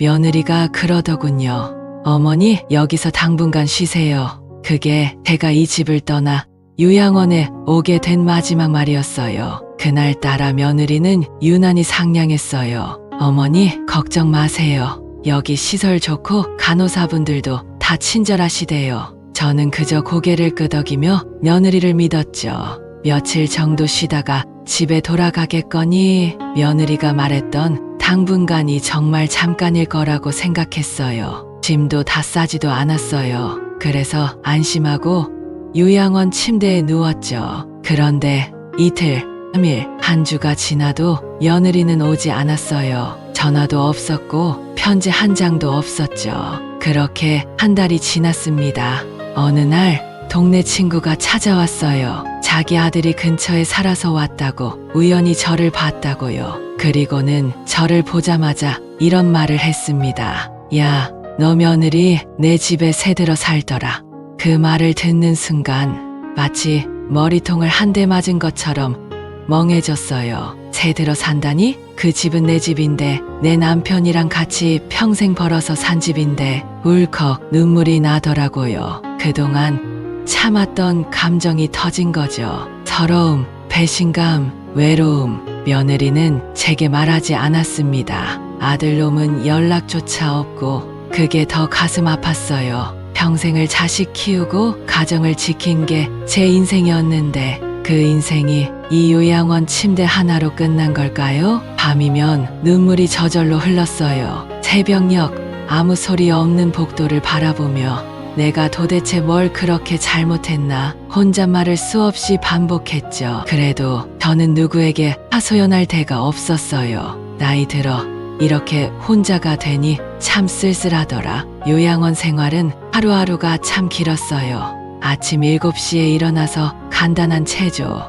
며느리가 그러더군요. 어머니, 여기서 당분간 쉬세요. 그게 제가 이 집을 떠나 요양원에 오게 된 마지막 말이었어요. 그날따라 며느리는 유난히 상냥했어요. 어머니, 걱정 마세요. 여기 시설 좋고 간호사분들도 다 친절하시대요. 저는 그저 고개를 끄덕이며 며느리를 믿었죠. 며칠 정도 쉬다가 집에 돌아가겠거니 며느리가 말했던 당분간이 정말 잠깐일 거라고 생각했어요. 짐도 다 싸지도 않았어요. 그래서 안심하고 요양원 침대에 누웠죠. 그런데 이틀, 3일, 한 주가 지나도 며느리는 오지 않았어요. 전화도 없었고 편지 한 장도 없었죠. 그렇게 한 달이 지났습니다. 어느 날 동네 친구가 찾아왔어요. 자기 아들이 근처에 살아서 왔다고 우연히 저를 봤다고요. 그리고는 저를 보자마자 이런 말을 했습니다. 야, 너 며느리 내 집에 새들어 살더라. 그 말을 듣는 순간 마치 머리통을 한 대 맞은 것처럼 멍해졌어요. 새들어 산다니? 그 집은 내 집인데 내 남편이랑 같이 평생 벌어서 산 집인데 울컥 눈물이 나더라고요. 그동안 참았던 감정이 터진 거죠. 서러움, 배신감, 외로움. 며느리는 제게 말하지 않았습니다. 아들놈은 연락조차 없고 그게 더 가슴 아팠어요. 평생을 자식 키우고 가정을 지킨 게 제 인생이었는데 그 인생이 이 요양원 침대 하나로 끝난 걸까요? 밤이면 눈물이 저절로 흘렀어요. 새벽녘 아무 소리 없는 복도를 바라보며 내가 도대체 뭘 그렇게 잘못했나 혼잣말을 수없이 반복했죠. 그래도 저는 누구에게 하소연할 데가 없었어요. 나이 들어 이렇게 혼자가 되니 참 쓸쓸하더라. 요양원 생활은 하루하루가 참 길었어요. 아침 7시에 일어나서 간단한 체조,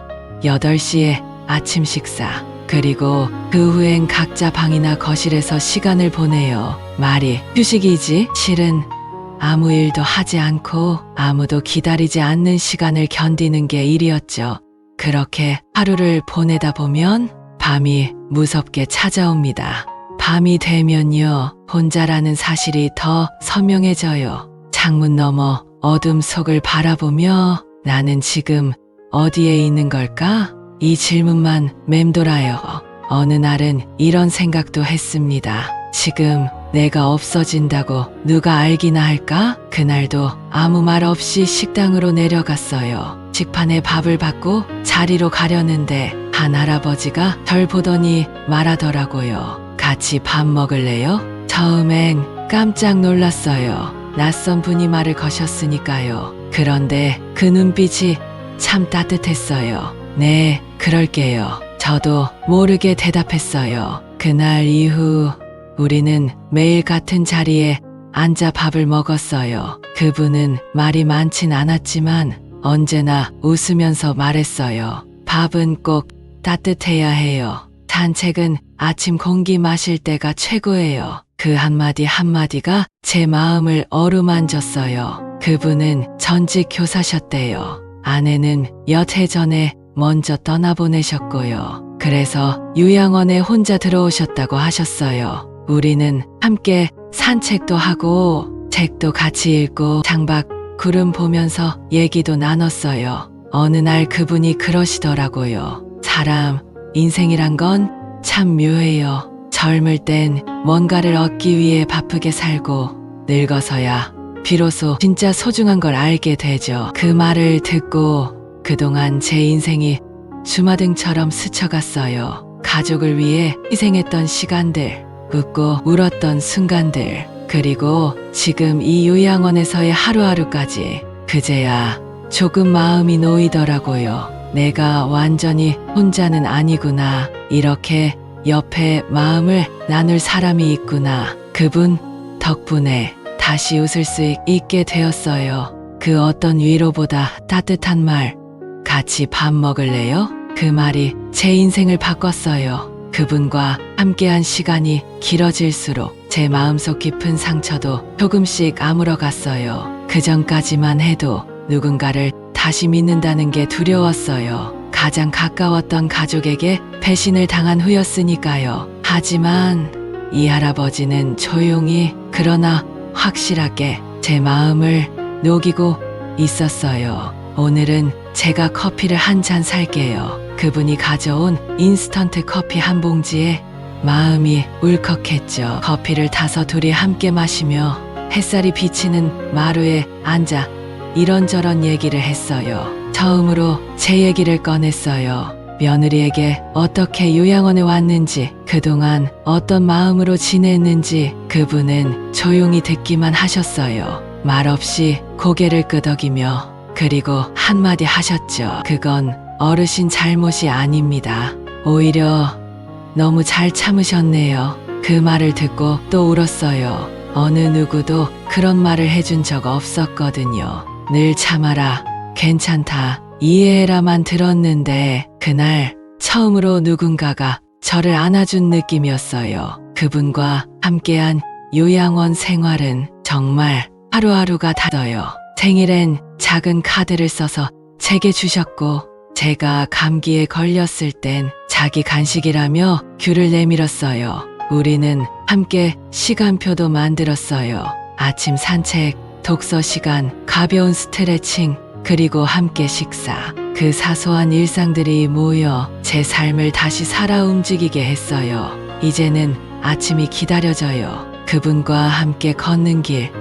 8시에 아침 식사, 그리고 그 후엔 각자 방이나 거실에서 시간을 보내요. 말이 휴식이지 실은 아무 일도 하지 않고 아무도 기다리지 않는 시간을 견디는 게 일이었죠. 그렇게 하루를 보내다 보면 밤이 무섭게 찾아옵니다. 밤이 되면요, 혼자라는 사실이 더 선명해져요. 창문 너머 어둠 속을 바라보며 나는 지금 어디에 있는 걸까? 이 질문만 맴돌아요. 어느 날은 이런 생각도 했습니다. 지금 내가 없어진다고 누가 알기나 할까? 그날도 아무 말 없이 식당으로 내려갔어요. 식판에 밥을 받고 자리로 가려는데 한 할아버지가 절 보더니 말하더라고요. 같이 밥 먹을래요? 처음엔 깜짝 놀랐어요. 낯선 분이 말을 거셨으니까요. 그런데 그 눈빛이 참 따뜻했어요. 네, 그럴게요. 저도 모르게 대답했어요. 그날 이후 우리는 매일 같은 자리에 앉아 밥을 먹었어요. 그분은 말이 많진 않았지만 언제나 웃으면서 말했어요. 밥은 꼭 따뜻해야 해요. 산책은 아침 공기 마실 때가 최고예요. 그 한마디 한마디가 제 마음을 어루만졌어요. 그분은 전직 교사셨대요. 아내는 몇해 전에 먼저 떠나보내셨고요. 그래서 요양원에 혼자 들어오셨다고 하셨어요. 우리는 함께 산책도 하고 책도 같이 읽고 창밖 구름 보면서 얘기도 나눴어요. 어느 날 그분이 그러시더라고요. 사람, 인생이란 건 참 묘해요. 젊을 땐 뭔가를 얻기 위해 바쁘게 살고 늙어서야 비로소 진짜 소중한 걸 알게 되죠. 그 말을 듣고 그동안 제 인생이 주마등처럼 스쳐갔어요. 가족을 위해 희생했던 시간들, 웃고 울었던 순간들, 그리고 지금 이 요양원에서의 하루하루까지 그제야 조금 마음이 놓이더라고요. 내가 완전히 혼자는 아니구나. 이렇게 옆에 마음을 나눌 사람이 있구나. 그분 덕분에 다시 웃을 수 있게 되었어요. 그 어떤 위로보다 따뜻한 말, 같이 밥 먹을래요? 그 말이 제 인생을 바꿨어요. 그분과 함께한 시간이 길어질수록 제 마음속 깊은 상처도 조금씩 아물어갔어요. 그 전까지만 해도 누군가를 다시 믿는다는 게 두려웠어요. 가장 가까웠던 가족에게 배신을 당한 후였으니까요. 하지만 이 할아버지는 조용히 그러나 확실하게 제 마음을 녹이고 있었어요. 오늘은 제가 커피를 한 잔 살게요. 그분이 가져온 인스턴트 커피 한 봉지에 마음이 울컥했죠. 커피를 타서 둘이 함께 마시며 햇살이 비치는 마루에 앉아 이런저런 얘기를 했어요. 처음으로 제 얘기를 꺼냈어요. 며느리에게 어떻게 요양원에 왔는지, 그동안 어떤 마음으로 지냈는지 그분은 조용히 듣기만 하셨어요. 말없이 고개를 끄덕이며 그리고 한마디 하셨죠. 그건 어르신 잘못이 아닙니다. 오히려 너무 잘 참으셨네요. 그 말을 듣고 또 울었어요. 어느 누구도 그런 말을 해준 적 없었거든요. 늘 참아라, 괜찮다, 이해해라만 들었는데 그날 처음으로 누군가가 저를 안아준 느낌이었어요. 그분과 함께한 요양원 생활은 정말 하루하루가 다르요. 생일엔 작은 카드를 써서 제게 주셨고 제가 감기에 걸렸을 땐 자기 간식이라며 귤을 내밀었어요. 우리는 함께 시간표도 만들었어요. 아침 산책, 독서 시간, 가벼운 스트레칭, 그리고 함께 식사. 그 사소한 일상들이 모여 제 삶을 다시 살아 움직이게 했어요. 이제는 아침이 기다려져요. 그분과 함께 걷는 길,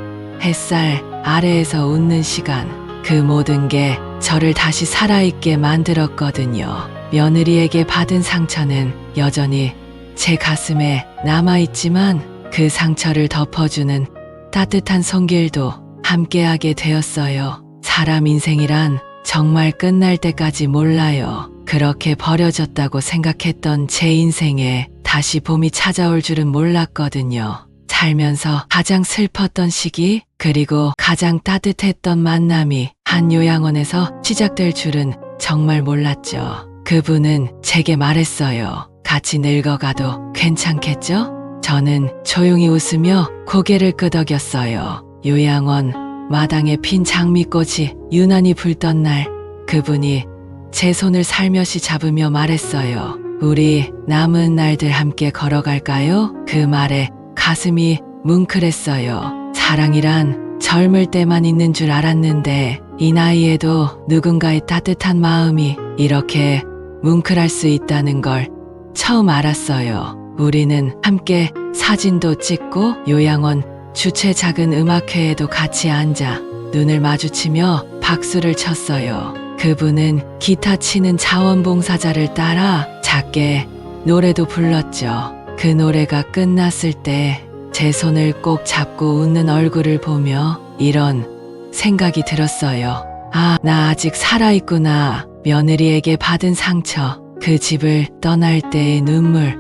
햇살 아래에서 웃는 시간, 그 모든 게 저를 다시 살아있게 만들었거든요. 며느리에게 받은 상처는 여전히 제 가슴에 남아있지만 그 상처를 덮어주는 따뜻한 손길도 함께하게 되었어요. 사람 인생이란 정말 끝날 때까지 몰라요. 그렇게 버려졌다고 생각했던 제 인생에 다시 봄이 찾아올 줄은 몰랐거든요. 살면서 가장 슬펐던 시기, 그리고 가장 따뜻했던 만남이 한 요양원에서 시작될 줄은 정말 몰랐죠. 그분은 제게 말했어요. 같이 늙어가도 괜찮겠죠? 저는 조용히 웃으며 고개를 끄덕였어요. 요양원 마당에 핀 장미꽃이 유난히 붉던 날, 그분이 제 손을 살며시 잡으며 말했어요. 우리 남은 날들 함께 걸어갈까요? 그 말에 가슴이 뭉클했어요. 사랑이란 젊을 때만 있는 줄 알았는데 이 나이에도 누군가의 따뜻한 마음이 이렇게 뭉클할 수 있다는 걸 처음 알았어요. 우리는 함께 사진도 찍고 요양원 주최 작은 음악회에도 같이 앉아 눈을 마주치며 박수를 쳤어요. 그분은 기타 치는 자원봉사자를 따라 작게 노래도 불렀죠. 그 노래가 끝났을 때 제 손을 꼭 잡고 웃는 얼굴을 보며 이런 생각이 들었어요. 아, 나 아직 살아있구나. 며느리에게 받은 상처, 그 집을 떠날 때의 눈물,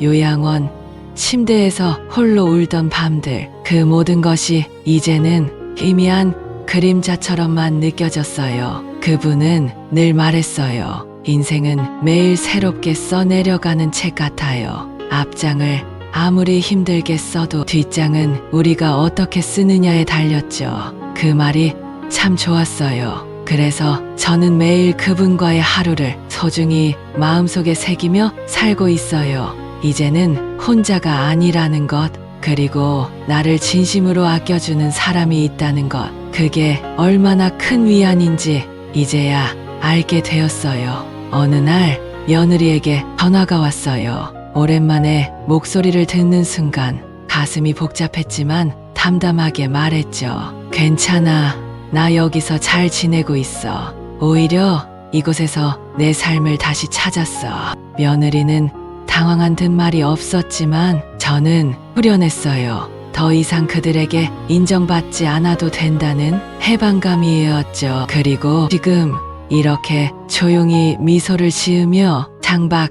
요양원, 침대에서 홀로 울던 밤들, 그 모든 것이 이제는 희미한 그림자처럼만 느껴졌어요. 그분은 늘 말했어요. 인생은 매일 새롭게 써내려가는 책 같아요. 앞장을 아무리 힘들게 써도 뒷장은 우리가 어떻게 쓰느냐에 달렸죠. 그 말이 참 좋았어요. 그래서 저는 매일 그분과의 하루를 소중히 마음속에 새기며 살고 있어요. 이제는 혼자가 아니라는 것, 그리고 나를 진심으로 아껴주는 사람이 있다는 것, 그게 얼마나 큰 위안인지 이제야 알게 되었어요. 어느 날 며느리에게 전화가 왔어요. 오랜만에 목소리를 듣는 순간 가슴이 복잡했지만 담담하게 말했죠. 괜찮아. 나 여기서 잘 지내고 있어. 오히려 이곳에서 내 삶을 다시 찾았어. 며느리는 당황한 듯 말이 없었지만 저는 후련했어요. 더 이상 그들에게 인정받지 않아도 된다는 해방감이었죠. 그리고 지금 이렇게 조용히 미소를 지으며 장박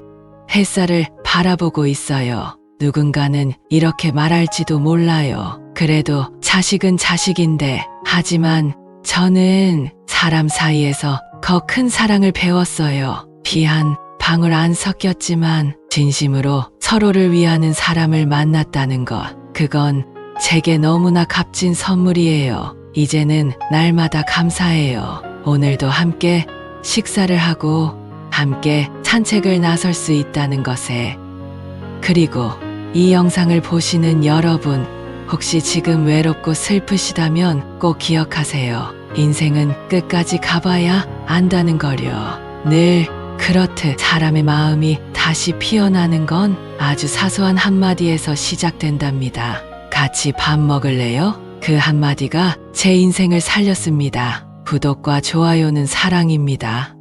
햇살을 바라보고 있어요. 누군가는 이렇게 말할지도 몰라요. 그래도 자식은 자식인데, 하지만 저는 사람 사이에서 더 큰 사랑을 배웠어요. 비한 방울 안 섞였지만 진심으로 서로를 위하는 사람을 만났다는 것. 그건 제게 너무나 값진 선물이에요. 이제는 날마다 감사해요. 오늘도 함께 식사를 하고 함께 산책을 나설 수 있다는 것에. 그리고 이 영상을 보시는 여러분, 혹시 지금 외롭고 슬프시다면 꼭 기억하세요. 인생은 끝까지 가봐야 안다는 거려. 늘 그렇듯 사람의 마음이 다시 피어나는 건 아주 사소한 한마디에서 시작된답니다. 같이 밥 먹을래요? 그 한마디가 제 인생을 살렸습니다. 구독과 좋아요는 사랑입니다.